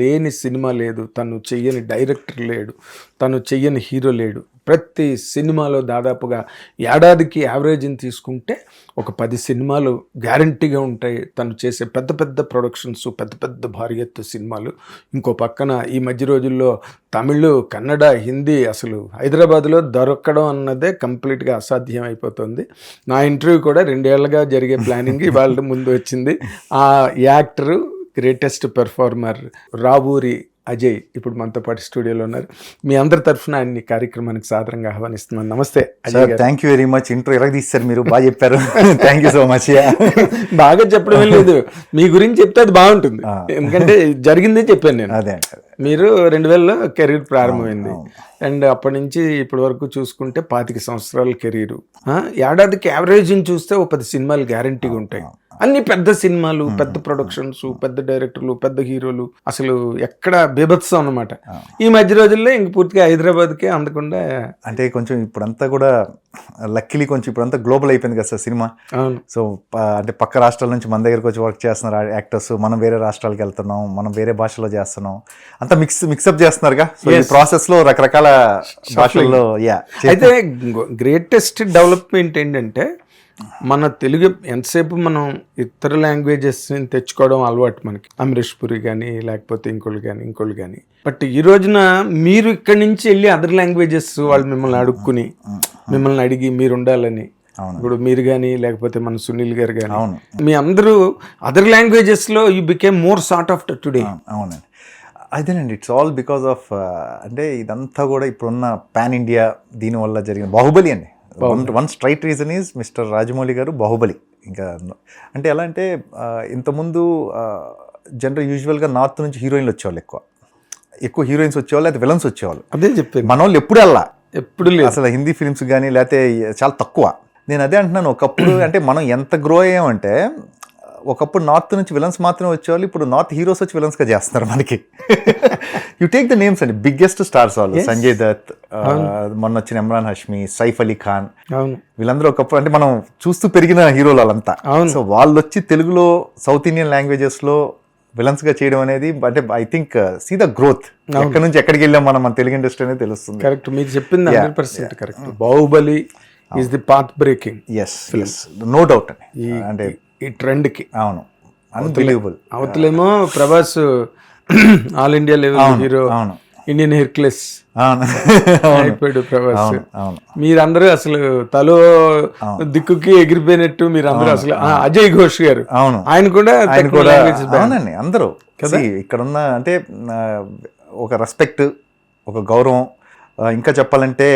లేని సినిమా లేదు తను చెయ్యని డైరెక్టర్ లేడు తను చెయ్యని హీరో లేడు. ప్రతి సినిమాలో దాదాపుగా ఏడాదికి యావరేజ్ని తీసుకుంటే ఒక పది సినిమాలు గ్యారంటీగా ఉంటాయి. తను చేసే పెద్ద పెద్ద ప్రొడక్షన్స్ పెద్ద పెద్ద భారీ ఎత్తు సినిమాలు. ఇంకో పక్కన ఈ మధ్య రోజుల్లో తమిళ్ కన్నడ హిందీ అసలు హైదరాబాద్లో దొరకడం అన్నదే కంప్లీట్గా అసాధ్యం అయిపోతుంది నా ఇంటర్వ్యూ కూడా రెండేళ్ళుగా జరిగే ప్లానింగ్ ఇవాళ ముందు వచ్చింది. ఆ actor greatest performer Ravuri Ajay ఇప్పుడు మనతో పాటు స్టూడియోలో ఉన్నారు. మీ అందరి తరఫున అన్ని కార్యక్రమానికి సాదరంగా ఆహ్వానిస్తున్నాను. నమస్తే Ajay thank you very much intro ఎలా తీస్తారు మీరు? బాగా చెప్పారు. థ్యాంక్ యూ సో మచ్ బాగా చెప్పడమే లేదు. మీ గురించి చెప్తే అది బాగుంటుంది. ఎందుకంటే జరిగిందే చెప్పాను నేను. అదే మీరు రెండు వేలలో కెరీర్ ప్రారంభమైంది. అండ్ అప్పటి నుంచి ఇప్పటి వరకు చూసుకుంటే పాతిక సంవత్సరాల కెరీరు. ఏడాదికి యావరేజ్ని చూస్తే ఒక పది సినిమాలు గ్యారంటీగా ఉంటాయి. అన్ని పెద్ద సినిమాలు పెద్ద ప్రొడక్షన్స్ పెద్ద డైరెక్టర్లు పెద్ద హీరోలు అసలు ఎక్కడ బీభత్సం అన్నమాట. ఈ మధ్య రోజుల్లో ఇంక పూర్తిగా హైదరాబాద్కే అందకుండా అంటే కొంచెం ఇప్పుడంతా కూడా లక్కీలీ కొంచెం ఇప్పుడంతా గ్లోబల్ అయిపోయింది కదా సార్ సినిమా. సో అంటే పక్క రాష్ట్రాల నుంచి మన దగ్గరకు వచ్చి వర్క్ చేస్తున్నారు యాక్టర్స్ మనం వేరే రాష్ట్రాలకు వెళ్తున్నాం మనం వేరే భాషలో చేస్తున్నాం అంతా మిక్స్ మిక్సప్ చేస్తున్నారుగా. సో ఈ ప్రాసెస్లో రకరకాల భాషల్లో యా అయితే గ్రేటెస్ట్ డెవలప్మెంట్ ఏంటంటే మన తెలుగు ఎంతసేపు మనం ఇతర లాంగ్వేజెస్ తెచ్చుకోవడం అలవాటు మనకి. అమరీష్ పురి కానీ లేకపోతే ఇంకోళ్ళు కానీ ఇంకోళ్ళు కానీ బట్ ఈ రోజున మీరు ఇక్కడి నుంచి వెళ్ళి అదర్ లాంగ్వేజెస్ వాళ్ళు మిమ్మల్ని అడుక్కుని మిమ్మల్ని అడిగి మీరు ఉండాలని. అవును. ఇప్పుడు మీరు కానీ లేకపోతే మన సునీల్ గారు కానీ మీ అందరూ other లాంగ్వేజెస్లో you became more sort of today. అవునండి. అదేనండి ఇట్స్ ఆల్ బికాస్ ఆఫ్ అంటే ఇదంతా కూడా ఇప్పుడున్న పాన్ ఇండియా దీనివల్ల జరిగిన బాహుబలి అండి. One one straight reason is Mister Rajamouli గారు బాహుబలి. ఇంకా అంటే ఎలా అంటే ఇంతకుముందు జనరల్ యూజువల్గా నార్త్ నుంచి హీరోయిన్లు వచ్చేవాళ్ళు ఎక్కువ. ఎక్కువ హీరోయిన్స్ వచ్చేవాళ్ళు అయితే విలన్స్ వచ్చేవాళ్ళు. అదే చెప్పాను మన వాళ్ళు ఎప్పుడు వెళ్ళా ఎప్పుడు లేదు. అసలు హిందీ ఫిల్మ్స్ కానీ లేకపోతే చాలా తక్కువ. నేను అదే అంటున్నాను ఒకప్పుడు అంటే మనం ఎంత గ్రో అయ్యామంటే ఒకప్పుడు నార్త్ నుంచి విలన్స్ మాత్రమే వచ్చేవాళ్ళు ఇప్పుడు నార్త్ హీరోస్ వచ్చి విలన్స్గా చేస్తున్నారు మనకి. యు టేక్ ద నేమ్స్ అండి. బిగ్గెస్ట్ స్టార్స్ వాళ్ళు. సంజయ్ దత్ మొన్న వచ్చిన ఇమ్రాన్ హష్మి సైఫ్ అలీ ఖాన్. వీళ్ళందరూ ఒకప్పుడు అంటే మనం చూస్తూ పెరిగిన హీరోలు వాళ్ళంతా. సో వాళ్ళు వచ్చి తెలుగులో సౌత్ ఇండియన్ లాంగ్వేజెస్లో విలన్స్గా చేయడం అనేది అంటే I think see the growth ఎక్కడి నుంచి ఎక్కడికి వెళ్ళాం మనం మన తెలుగు ఇండస్ట్రీ అనేది తెలుస్తుంది. కరెక్ట్ మీరు చెప్పింది hundred percent correct Baahubali is the path breaking yes yes no doubt అండి. అంటే ఈ ట్రెండ్కి అవును unbelievable అవతలేమో Prabhas all India level hero అవును. ఇండియన్ హెర్క్లెస్ అయిపోయాడు ప్రభాస్. మీరందరూ అసలు తలో దిక్కుకి ఎగిరిపోయినట్టు మీరందరూ అసలు అజయ్ ఘోష్ గారు. అవును. ఆయన కూడా ఆయన కూడా. అవునండి అందరూ. See, ఇక్కడ ఉన్న అంటే ఒక రెస్పెక్ట్ ఒక గౌరవం ఇంకా చెప్పాలంటే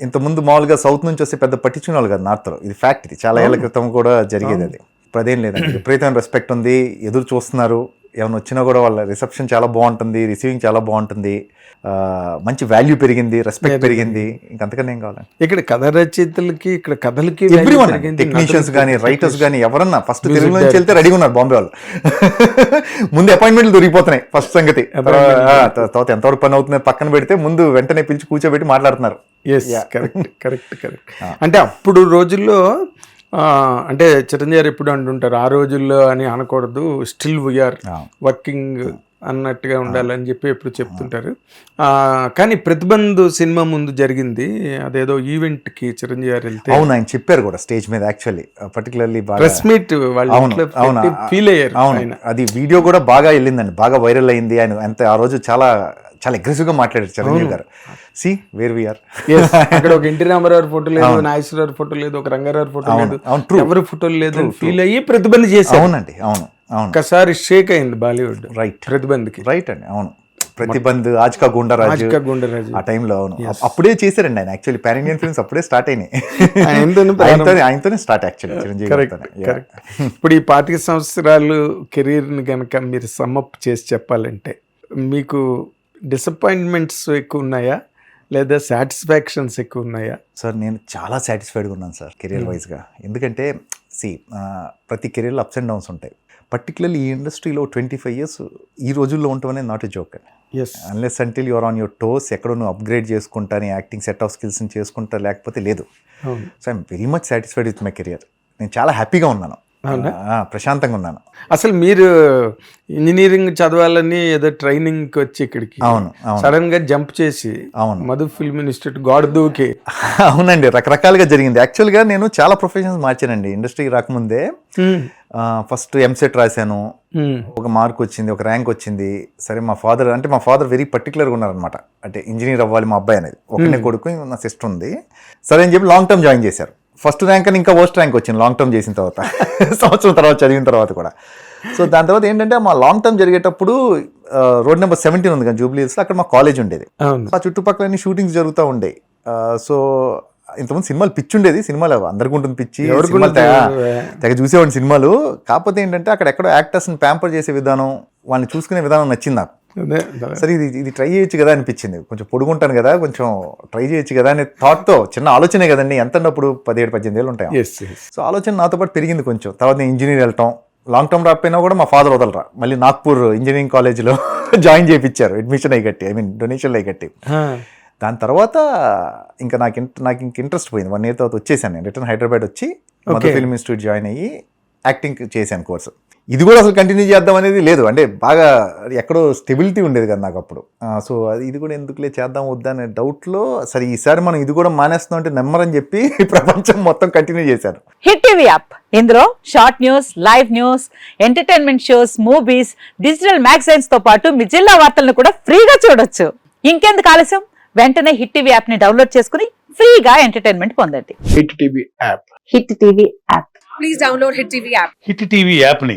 ఇంతకుముందు మామూలుగా సౌత్ నుంచి వస్తే పెద్ద పట్టించుకునే వాళ్ళు కదా నార్త్లో. ఇది ఫ్యాక్ట్ ఇది. చాలా ఏళ్ళ క్రితం కూడా జరిగేది అది. ఇప్పుడు అదేం లేదండి. విపరీతమైన రెస్పెక్ట్ ఉంది. ఎదురు చూస్తున్నారు. ఏమైనా వచ్చినా కూడా వాళ్ళ రిసెప్షన్ చాలా బాగుంటుంది. రిసీవింగ్ చాలా బాగుంటుంది. మంచి వాల్యూ పెరిగింది. రెస్పెక్ట్ పెరిగింది. ఇంకంతకన్నా ఏం కావాలండి. ఇక్కడ కథ రచయితలకి ఇక్కడ కథలకి. టెక్నీషియన్స్ కానీ రైటర్స్ కానీ ఎవరన్నా ఫస్ట్ తెలుగు నుంచి వెళ్తే రెడీగా ఉన్నారు బాంబే వాళ్ళు. ముందు అపాయింట్మెంట్లు దొరికిపోతున్నాయి ఫస్ట్ సంగతి. తర్వాత ఎంతవరకు పని అవుతుంది పక్కన పెడితే ముందు వెంటనే పిలిచి కూర్చోబెట్టి మాట్లాడుతున్నారు. ఎస్ కరెక్ట్ కరెక్ట్ కరెక్ట్ అంటే అప్పుడు రోజుల్లో అంటే చిరంజీవి గారు ఎప్పుడు అంటుంటారు ఆ రోజుల్లో అని అనకూడదు స్టిల్ వీఆర్ వర్కింగ్ అన్నట్టుగా ఉండాలని చెప్పి ఎప్పుడు చెప్తుంటారు. ఆ, కానీ ప్రతిబంధు సినిమా ముందు జరిగింది. అదేదో ఈవెంట్కి చిరంజీవి గారు వెళ్తే అవును ఆయన చెప్పారు కూడా స్టేజ్ మీద యాక్చువల్లీ. పర్టికులర్లీ ప్రెస్ మీట్ వాళ్ళ. ఫీల్ అయ్యారు అవును. అది వీడియో కూడా బాగా వెళ్ళిందండి. బాగా వైరల్ అయింది. ఆయన అంత ఆ రోజు చాలా చాలా అగ్రెసివ్గా మాట్లాడారు చిరంజీవి గారు. సి వేర్ వీఆర్ అక్కడ ఒక ఎన్టీ రామారావు ఫోటో లేదు నాగేశ్వరరావు ఫోటో లేదు ఒక రంగారావు ఫోటో లేదు. ఎవరి ఫోటోలు లేదు ఫీల్ అయ్యి ప్రతిబంధ చేశారు. అవునండి అవును అవును. ఒక్కసారి షేక్ అయింది బాలీవుడ్ రైట్ ప్రతిబంధ్కి రైట్ అండి అవును. ప్రతిబంధ్ ఆజ్కా గుండరాజు. గుండెరాజు. ఆ టైంలో అవును. అప్- అప్పుడే చేశారండి ఆయన యాక్చువల్లీ పాన్ ఇండియన్ ఫిల్మ్స్ అప్పుడే స్టార్ట్ అయినాయి. ఆయనతోనే ఆయనతోనే స్టార్ట్ యాక్చువల్లీ చిరంజీవి ఇప్పుడు ఈ పాతిక సంవత్సరాలు కెరీర్ని కనుక మీరు సమ్మప్ చేసి చెప్పాలంటే మీకు డిసప్పాయింట్మెంట్స్ ఎక్కువ ఉన్నాయా? లేదా సాటిస్ఫాక్షన్స్ ఎక్కువ ఉన్నాయా? సార్ నేను చాలా సాటిస్ఫైడ్గా ఉన్నాను సార్ కెరీర్ వైజ్గా ఎందుకంటే సి ప్రతి కెరీర్లో అప్స్ అండ్ డౌన్స్ ఉంటాయి. పర్టికులర్లీ ఈ ఇండస్ట్రీలో ట్వంటీ ఫైవ్ ఇయర్స్ ఈ రోజుల్లో ఉండటం అనేది not a joke yes unless until your on your toes ఎక్కడో నువ్వు అప్గ్రేడ్ చేసుకుంటా నీ యాక్టింగ్ సెట్ ఆఫ్ స్కిల్స్ని చేసుకుంటా లేకపోతే లేదు. So I'm very much satisfied with my career నేను చాలా హ్యాపీగా ఉన్నాను. ప్రశాంతంగా ఉన్నాను. అసలు మీరు ఇంజనీరింగ్ చదవాలని ఏదో ట్రైనింగ్ వచ్చి ఇక్కడికి అవును అవును. సడన్గా జంప్ చేసి అవును. మధు ఫిల్మ్ ఇన్స్టిట్యూట్ గోడ దూకి అవునండి రకరకాలుగా జరిగింది. యాక్చువల్గా నేను చాలా ప్రొఫెషన్స్ మార్చానండి. ఇండస్ట్రీకి రాకముందే ఫస్ట్ ఎంసెట్ రాశాను. ఒక మార్క్ వచ్చింది ఒక ర్యాంక్ వచ్చింది. సరే మా ఫాదర్ అంటే మా ఫాదర్ వెరీ పర్టికులర్గా ఉన్నారనమాట అంటే ఇంజనీర్ అవ్వాలి మా అబ్బాయి అనేది. ఒకనే కొడుకు నా సిస్టర్ ఉంది. సరే అని చెప్పి లాంగ్ టర్మ్ జాయిన్ చేశారు. ఫస్ట్ ర్యాంక్ అని ఇంకా వర్స్ట్ ర్యాంక్ వచ్చింది లాంగ్ టర్మ్ చేసిన తర్వాత. సంవత్సరం తర్వాత చదివిన తర్వాత కూడా. సో దాని తర్వాత ఏంటంటే మా లాంగ్ టర్మ్ జరిగేటప్పుడు రోడ్ నెంబర్ సెవెంటీన్ ఉంది కదా జూబ్లీ హిల్స్లో అక్కడ మా కాలేజ్ ఉండేది. ఆ చుట్టుపక్కల అన్ని షూటింగ్స్ జరుగుతూ ఉండే. సో ఇంతకుముందు సినిమాలు పిచ్చి ఉండేది సినిమాలు అందరికి ఉంటుంది పిచ్చి సినిమాలు? తెగ- తెగ చూసేవాడిని సినిమాలు. కాకపోతే ఏంటంటే అక్కడ ఎక్కడో యాక్టర్స్ని ప్యాంపర్ చేసే విధానం వాళ్ళని చూసుకునే విధానం నచ్చింది నాకు. సరే ఇది ఇది ట్రై చేయొచ్చు కదా అనిపించింది. కొంచెం పొడుగుంటాను కదా కొంచెం ట్రై చేయొచ్చు కదా అనే థాట్తో చిన్న ఆలోచనే కదండి ఎంత ఉన్నప్పుడు పదిహేడు పద్దెనిమిది ఏళ్ళు ఉంటాయి. సో ఆలోచన నాతో పాటు పెరిగింది కొంచెం. తర్వాత నేను ఇంజనీర్ వెళ్ళటం లాంగ్ టర్మ్ రాకపోయినా కూడా మా ఫాదర్ వదలరా. మళ్ళీ నాగ్పూర్ ఇంజనీరింగ్ కాలేజ్లో జాయిన్ చేయించారు అడ్మిషన్ అయ్యి కట్టి ఐ మీన్ డొనేషన్ అయ్యి కట్టి దాని తర్వాత ఇంకా నాకు ఇంట- నాకు ఇంక ఇంట్రెస్ట్ పోయింది. వన్ ఇయర్ తర్వాత వచ్చేసాను నేను. రిటర్న్ హైదరాబాద్ వచ్చి మధు. ఫిల్మ్ ఇన్స్టిట్యూట్ జాయిన్ అయ్యి యాక్టింగ్ చేశాను కోర్సు ఇది కూడా అసలు కంటిన్యూ చేద్దాం అనేది లేదు. అంటే బాగా ఎక్కడో స్టెబిలిటీ ఉండేది కదా నాకు అప్పుడు. సో అది ఇది కూడా ఎందుకులే చేద్దాం వద్దా అనే డౌట్లో సరే ఈసారి మనం ఇది కూడా మానేస్తున్నాం అంటే నెమ్మరని చెప్పి ప్రపంచం మొత్తం కంటిన్యూ చేశారు. Hit TV app. ఇందులో short news live news entertainment shows movies digital మ్యాగజైన్స్తో పాటు మీ జిల్లా వార్తలను కూడా ఫ్రీగా చూడొచ్చు. ఇంకెందుకు ఆలస్యం? వెంటనే హిట్ టీవీ యాప్ని డౌన్లోడ్ చేసుకుని ఫ్రీగా ఎంటర్టైన్మెంట్ పొందండి. Hit TV app. Hit TV app please download Hit TV app. Hit TV యాప్ని